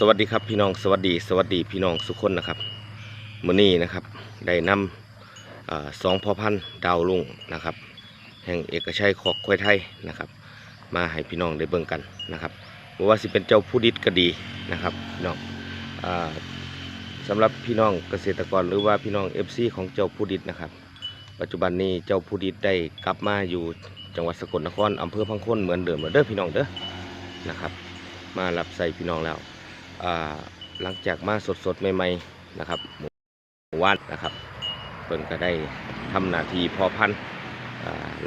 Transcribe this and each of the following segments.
สวัสดีครับพี่น้องสวัสดีสวัสดีพี่น้องสุกคนนะครับมือนี้นะครับได้นำอสองพ่อพันธุ์ดาวลุงนะครับ แห่งเอกชัยขอกควายไทยนะครับ มาให้พี่น้องได้เบิ่งกันนะครับบ่ว่าสิเป็นเจ้าผู้ดิดก็ดีนะครับพี่น้องอ่าสำหรับพี่น้องเกษตรกรหรือว่าพี่น้อง FC ของเจ้าผู้ดิดนะครับ ปัจจุบันนี้เจ้าผู้ดิดได้กลับมาอยู่จังหวัดสกลนครอำเภอพังค้นเหมือนเดิมแล้วเด้อพี่น้องเด้อนะครับ มารับใส่พี่น้องแล้ว หลังจากมาสดๆ ใหม่ๆนะครับหมู่วานนะครับเพิ่นก็ได้ทำหน้าที่พอพันธุ์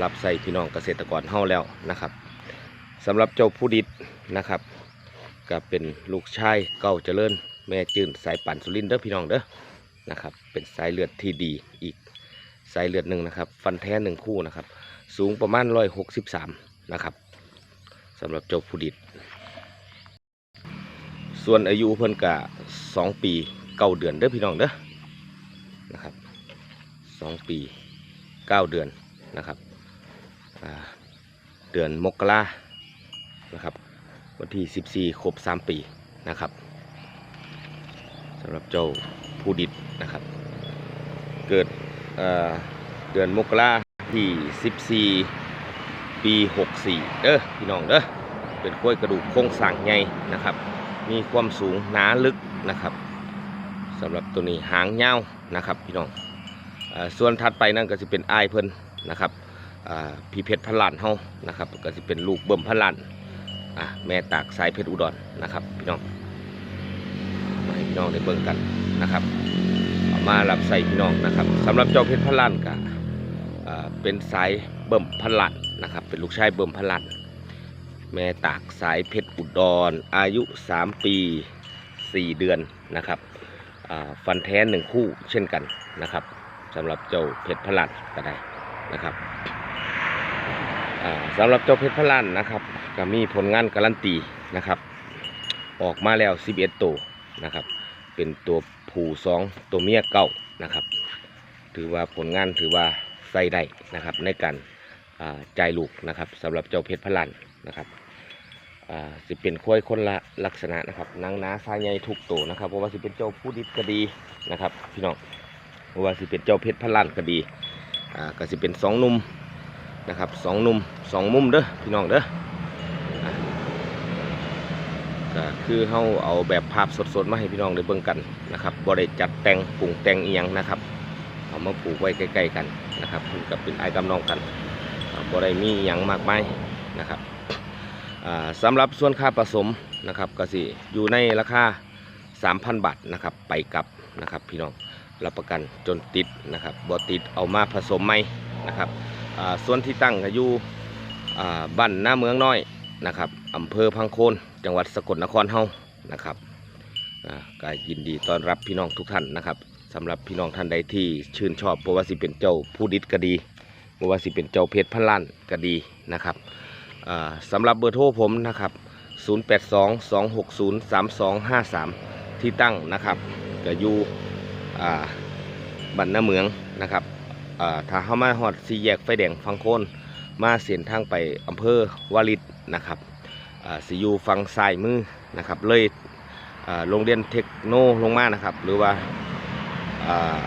รับใส่พี่น้องเกษตรกรเฮาแล้วนะครับสำหรับเจ้าผู้ดิดนะครับก็เป็นลูกชายเก้าเจริญ แม่จื่นสายปั่นสุรินเด้อพี่น้องเด้อนะครับ เป็นสายเลือดที่ดีอีกสายเลือดหนึ่งนะครับ ฟันแท้หนึ่งคู่นะครับ สูงประมาณร้อยหกสิบสามนะครับสำหรับเจ้าผู้ดิด ส่วนอายุเพิ่นกะสองปีเก้าเดือนเด้อพี่น้องเด้อนะครับสองปีเก้าเดือนนะครับเดือนมกรานะครับวันที่สิบสี่14 ครบสามปีนะครับสำหรับเจ้าผู้ดิดนะครับ เกิดเเดือนมกราที่สิบสี่ปีหกสี่เด้อพี่น้องเด้อเป็นกล้วยกระดูกโครงสร้างใหญ่นะครับ มีความสูงหนาลึกนะครับสำหรับตัวนี้หางยาวนะครับพี่น้องอส่วนถัดไปนั่นก็จะเป็นไอเพิ่นนะครับพี่เพชรพันล้านเฮานะครับก็จะเป็นลูกเบิ่มพันล้านแม่ตากสายเพชรอุดรนะครับพี่น้องมาให้พี่น้องได้เบิ่งกันนะครับเอามารับใส่พี่น้องนะครับสำหรับเจ้าเพชรพันล้านก็เป็นสายเบิ่มพันล้านนะครับเป็นลูกชายเบิ่มพันล้าน แม่ตากสายเพชรอุดรออายุ 3 ปี 4 เดือนนะครับฟันแท้หนึ่งคู่เช่นกันนะครับสำหรับเจ้าเพชรพลันก็ได้นะครับสำหรับเจ้าเพชรพลันนะครับก็มีผลงานการันตีนะครับ ออกมาแล้ว 11 ตัวนะครับ เป็นตัวผู้สองตัวเมียเก้านะครับ ถือว่าผลงานถือว่าใส่ได้นะครับในการอ่าจ่ายลูกนะครับสำหรับเจ้าเพชรพลัน นะครับสิเป็นค้อยคนละลักษณะนะครับนางนาสายใหญ่ทุกตัวนะครับเพราะว่าสิเป็นเจ้าผู้ดิบก็ดีนะครับ พี่น้องเพราะว่าสิเป็นเจ้าเพชรพลันก็ดีอ่าก็สิเป็นสองนุ่มนะครับสองนุ่มสองมุมเด้อพี่น้องเด้อก็คือเฮาเอาแบบภาพสดๆมาให้พี่น้องได้เบิ่งกันนะครับบ่ได้จัดแต่งปรุงแต่งเอียงนะครับเอามาปลูกไว้ใกล้ๆกันนะครับเพิ่นก็เป็นไอ้กำนองกันบ่ได้มีอีหยังมากมายนะครับ สำหรับส่วนค่าผสมนะครับก็สิอยู่ในราคา 3,000 บาทนะครับไปกลับนะครับพี่น้องรับประกันจนติดนะครับบ่ติดเอามาผสมไหมนะครับส่วนที่ตั้งก็อยู่บ้านหน้าเมืองน้อยนะครับอำเภอพังโคน จังหวัดสกลนครเฮานะครับก็ยินดีต้อนรับพี่น้องทุกท่านนะครับสำหรับพี่น้องท่านใดที่ชื่นชอบเพราะว่าสิเป็นเจ้าผู้ดิดก็ดีเพราะว่าสิเป็นเจ้าเพชรพันล้านก็ดีนะครับ สำหรับเบอร์โทรผมนะครับ 0822603253 ที่ตั้งนะครับก็อยู่อ่าบันนาเมืองนะครับถ้าเข้ามาฮอดสีแยกไฟแดงฟังโคนมาเสียนทางไปอำเภอวาริดนะครับสิอยู่ฟังซ้ายมือนะครับเลยโรงเรียนเทคโนลงมานะครับ หรือว่าอ่า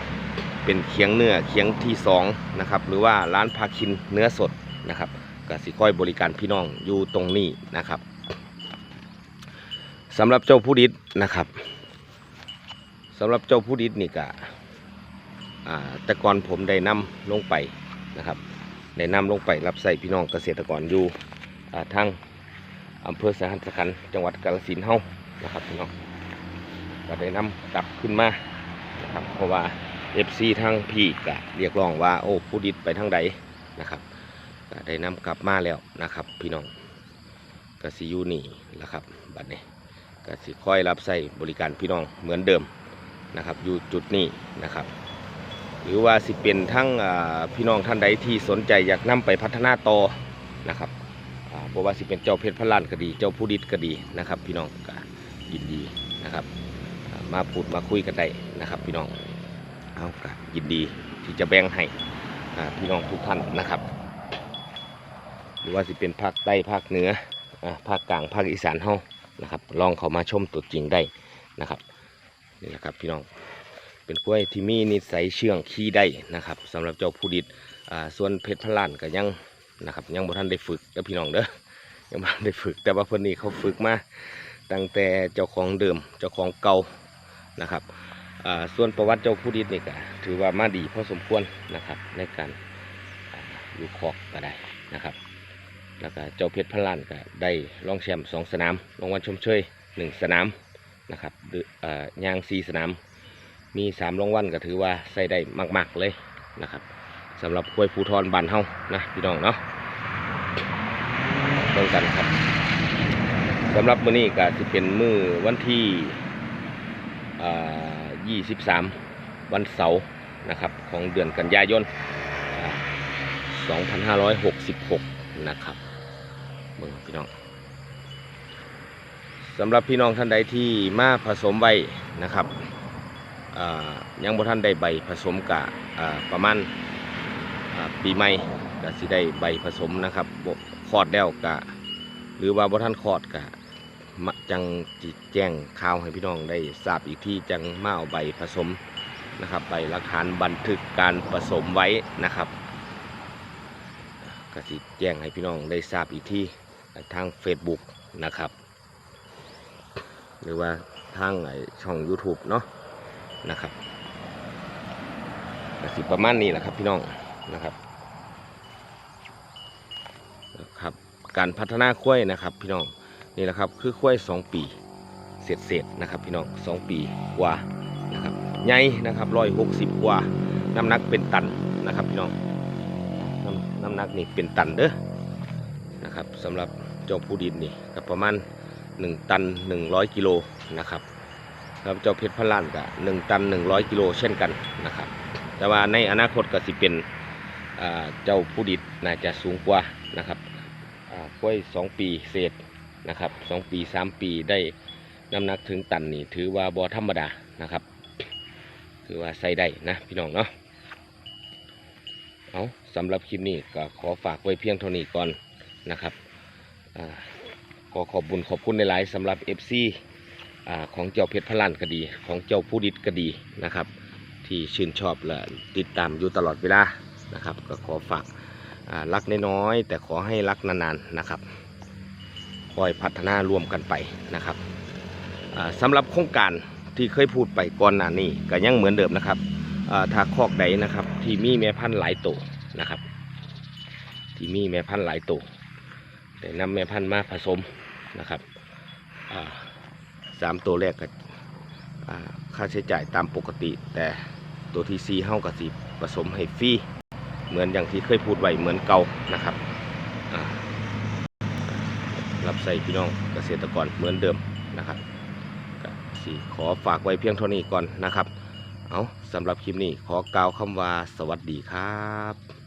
เป็นเคียงเนื้อเคียงที่สองนะครับหรือว่าร้านพาคินเนื้อสดนะครับ ก็สิค่อยบริการพี่น้องอยู่ตรงนี้นะครับสำหรับเจ้าผู้ดิดนะครับสำหรับเจ้าผู้ดิดนี่ก็อ่าแต่ก่อนผมได้นำลงไปนะครับได้นำลงไปรับใส่พี่น้องเกษตรกรอยู่อ่าทางอำเภอสหัสขันจังหวัดกาฬสินธุ์เฮานะครับพี่น้องก็ได้นำกลับขึ้นมานะครับเพราะว่า FC ทางพี่ก็เรียกร้องว่าโอ้ผู้ดิดไปทางใดนะครับ ก็ได้นำกลับมาแล้วนะครับ พี่น้องก็สิอยู่นี่ละครับบัดนี้ก็สิคอยรับใส่บริการพี่น้องเหมือนเดิมนะครับ อยู่จุดนี้นะครับ หรือว่าสิเป็นทั้งอ่าพี่น้องท่านใดที่สนใจอยากนำไปพัฒนาต่อนะครับอ่าบ่ว่าสิเป็นเจ้าเพชรพระลานก็ดี เจ้าผู้ดิดก็ดีนะครับ พี่น้องก็ยินดีนะครับ มาพูดมาคุยกันได้นะครับ พี่น้องเอาก็ยินดีที่จะแบ่งให้พี่น้องทุกท่านนะครับ หรือว่าสิเป็นภาคใต้ภาคเหนืออ่าภาคกลางภาคอีสานเฮานะครับ ลองเข้ามาชมตัวจริงได้นะครับนี่แหละครับพี่น้องเป็นกล้วยที่มีนิสัยเชื่องขี้ได้นะครับสำหรับเจ้าผู้ดิดอ่าส่วนเพชรพลานก็ยังนะครับยังบ่ทันได้ฝึกเด้อพี่น้องเด้อยังบ่ทันได้ฝึก แต่ว่าเพิ่นนี่เขาฝึกมาตั้งแต่เจ้าของเดิมเจ้าของเก่านะครับอ่าส่วนประวัติเจ้าผู้ดิดนี่ก็ถือว่ามาดีพอสมควรนะครับในการอ่าอยู่คอกก็ได้นะครับ แล้วก็เจ้าเพชรพลานก็ได้รองแชมป์สองสนามรางวัลชมเชยหนึ่งสนามนะครับยางสีสนาม มีสามรางวัลก็ถือว่าใส่ได้มาก ๆ เลยนะครับสำหรับควยภูทรบานเฮานะพี่น้องเนาะตรงกันครับสำหรับมื้อนี้ก็จะเป็นมื้อวันที่อ่า23วันเสาร์นะครับของเดือนกันยายนอ่า2566 นะครับเบิ่งพี่น้องสำหรับพี่น้องท่านใดที่มาผสมไว้นะครับยังบ่ท่านได้ใบผสมกะประมาณปีใหม่ก็สิได้ใบผสมนะครับคอดแล้วกะ หรือว่าบ่ท่านคอดกะจังจิแจ้งข่าวให้พี่น้องได้ทราบอีกที่จังมาเอาใบผสมนะครับใบหลักฐานบันทึกการผสมไว้นะครับ ก็สิแจ้งให้พี่น้องได้ทราบอีกที่ทาง Facebook นะครับ หรือว่าทางไอช่อง YouTube เนาะนะครับก็สิประมาณนี้แหละครับพี่น้องนะครับนะครับการพัฒนาข้ยนะครับพี่น้องนี่แหละครับคือข้วย2ปีเสร็จเสร็จนะครับพี่น้อง2ปีกว่านะครับใหญ่นะครับร้อยหกสิบกว่าน้ำหนักเป็นตันนะครับพี่น้อง น้ำหนักนี่เป็นตันเด้อนะครับสำหรับเจ้าผู้ดินนี่ก็ประมาณ 1 ตัน 100 กิโลนะครับแล้วเจ้าเพชรพันล้านก็1ตัน 100 กิโลเช่นกันนะครับ แต่ว่าในอนาคตก็สิเป็นเจ้าผู้ดิดน่าจะสูงกว่านะครับกล้วย 2 ปีเศษนะครับ2ปี 3 ปีได้น้ำหนักถึงตันนี่ถือว่าบ่ธรรมดานะครับ ถือว่าใส่ได้นะพี่น้องเนาะเอา สำหรับคลิปนี้ก็ขอฝากไว้เพียงเท่านี้ก่อนนะครับขอขอบบุญขอบคุณในหลายสำหรับ FC อ่าของเจ้าเพชรพลันก็ดี ของเจ้าผู้ดิดก็ดีนะครับ ที่ชื่นชอบและติดตามอยู่ตลอดเวลานะครับ ก็ขอฝากรักน้อยๆแต่ขอให้รักนานๆนะครับคอยพัฒนารวมกันไปนะครับสำหรับโครงการที่เคยพูดไปก่อนหน้านี้ก็ยังเหมือนเดิมนะครับอ่าถ้าคอกใดนะครับที่มีแม่พันธุ์หลายตัว นะครับ ที่มีแม่พันธุ์หลายตัวได้นำแม่พันธุ์มาผสมนะครับสามตัวแรกก็ค่าใช้จ่ายตามปกติ แต่ตัวที่ซีเฮ้ากับสีผสมให้ฟรีเหมือนอย่างที่เคยพูดไว้เหมือนเก่านะครับรับใส่พี่น้องเกษตรกรเหมือนเดิมนะครับสีขอฝากไว้เพียงเท่านี้ก่อนนะครับ เอาสำหรับคลิปนี้ขอกล่าวคำว่าสวัสดีครับ